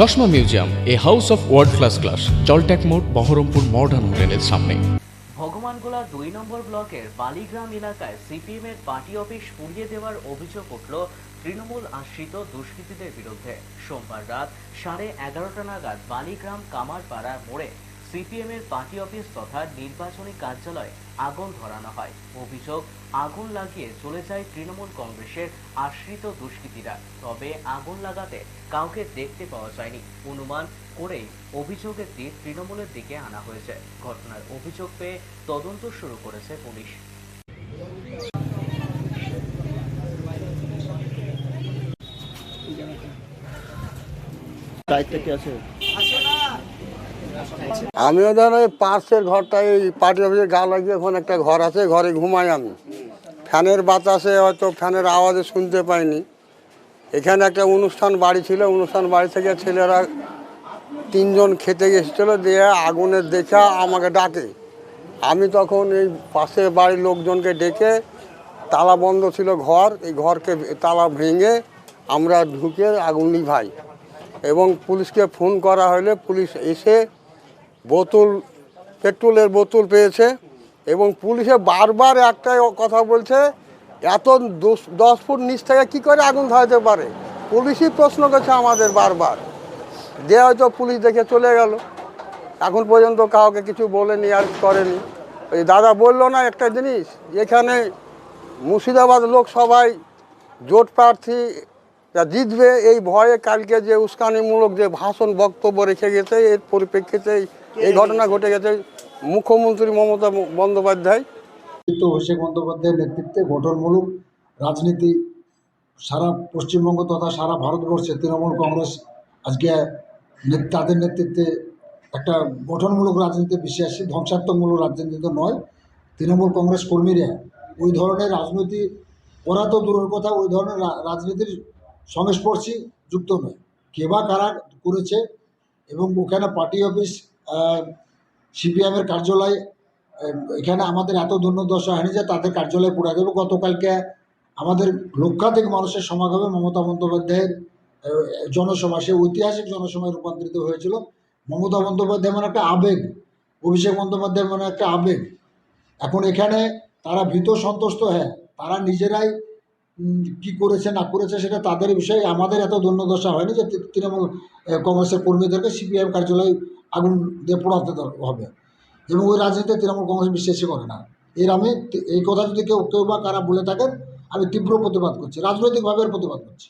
চশমা museum, a house of world class class জলট্যাক মোড়, Baharampur modern হোটেলের সামনে। ভগবানগোলা দুই নম্বর ব্লকের বালিগ্রাম এলাকায় সিপিএম এর পার্টি অফিস পুড়িয়ে দেওয়ার অভিযোগ উঠল তৃণমূল আশ্রিত দুষ্কৃতীদের বিরুদ্ধে। সোমবার রাত সাড়ে এগারোটা নাগাদ বালিগ্রাম কামারপাড়া মোড়ে সিপিএম এর পার্টি অফিস তথা নির্বাচনী কার্যালয়ে আগুন ধরানো হয়। অভিযোগ আগুন লাগিয়ে চলে যায় তৃণমূল কংগ্রেসের আশ্রিত দুষ্কৃতীরা। তবে আগুন লাগাতে কাউকে দেখতে পাওয়া যায়নি। অনুমান করেই অভিযোগের দিক তৃণমূলের দিকে আনা হয়েছে। ঘটনার অভিযোগ পেয়ে তদন্ত শুরু করেছে পুলিশ। আমিও ধর ওই পাশের ঘরটায় এই পার্টি অফিসে গা লাগিয়ে এখন একটা ঘর আছে, ঘরে ঘুমাই আমি। ফ্যানের বাতাসে হয়তো ফ্যানের আওয়াজে শুনতে পাইনি। এখানে একটা অনুষ্ঠান বাড়ি ছিল, অনুষ্ঠান বাড়ি থেকে ছেলেরা তিনজন খেতে গেছিল দিয়ে আগুনের দেখা আমাকে ডাকে। আমি তখন এই পাশের বাড়ির লোকজনকে ডেকে তালা বন্ধ ছিল ঘর, এই ঘরকে তালা ভেঙে আমরা ঢুকে আগুন নিভাই। এবং পুলিশকে ফোন করা হলে পুলিশ এসে বোতল, পেট্রোলের বোতল পেয়েছে এবং পুলিশে বারবার একটাই কথা বলছে, এত দশ- ফুট নিচ থেকে কী করে আগুন ধরাতে পারে? পুলিশই প্রশ্ন করছে আমাদের বারবার। দিয়ে হয়তো পুলিশ দেখে চলে গেল। এখন পর্যন্ত কাউকে কিছু বলেনি আর করেনি। ওই দাদা বলল না একটা জিনিস, এখানে মুর্শিদাবাদ লোকসভায় জোট প্রার্থী যা জিতবে। এই ভয়ে কালকে যে উস্কানিমূলক যে ভাষণ বক্তব্য রেখে গেছে, এর পরিপ্রেক্ষিতে এই- ঘটনা ঘটে গেছে। মুখ্যমন্ত্রী মমতা বন্দ্যোপাধ্যায়। নেতৃত্ব অভিষেক বন্দ্যোপাধ্যায়ের নেতৃত্বে গঠনমূলক রাজনীতি সারা পশ্চিমবঙ্গ তথা সারা ভারতবর্ষে তৃণমূল কংগ্রেস আজকে তাদের নেতৃত্বে একটা গঠনমূলক রাজনীতি বিশ্বাসী ধ্বংসাত্মকমূলক রাজনীতি নয়। তৃণমূল কংগ্রেস কর্মীরা ওই ধরনের রাজনীতি করা তো দূরের কথা, ওই ধরনের রাজনীতির সংস্পর্শী যুক্ত নয়। কে বা কারা করেছে এবং ওখানে পার্টি অফিস সিপিএমের কার্যালয়, এখানে আমাদের এত দুর্দশা হয়নি যে তাদের কার্যালয়ে পুরা দেবে গতকালকে আমাদের লক্ষাধিক মানুষের সমাগমে মমতা বন্দ্যোপাধ্যায়ের জনসভা সে ঐতিহাসিক জনসভায় রূপান্তরিত হয়েছিল। মমতা বন্দ্যোপাধ্যায় মানে একটা আবেগ, অভিষেক বন্দ্যোপাধ্যায় মানে একটা আবেগ। এখন এখানে তারা ভীত সন্তুষ্ট হ্যাঁ তারা নিজেরাই কি করেছে, না করেছে সেটা তাদের বিষয়ে আমাদের এত দুর্দশা হয়নি যে তৃণমূল কংগ্রেসের কর্মীদেরকে সিপিআইএম কার্যালয়ে আগুন দিয়ে পোড়াতে হবে। এবং ওই রাজনীতিতে তৃণমূল কংগ্রেস বিশ্বাসই করে না। এর আমি এই কথা যদি কেউ কেউ বা কারা বলে থাকেন, আমি তীব্র প্রতিবাদ করছি। রাজনৈতিকভাবে প্রতিবাদ করছি।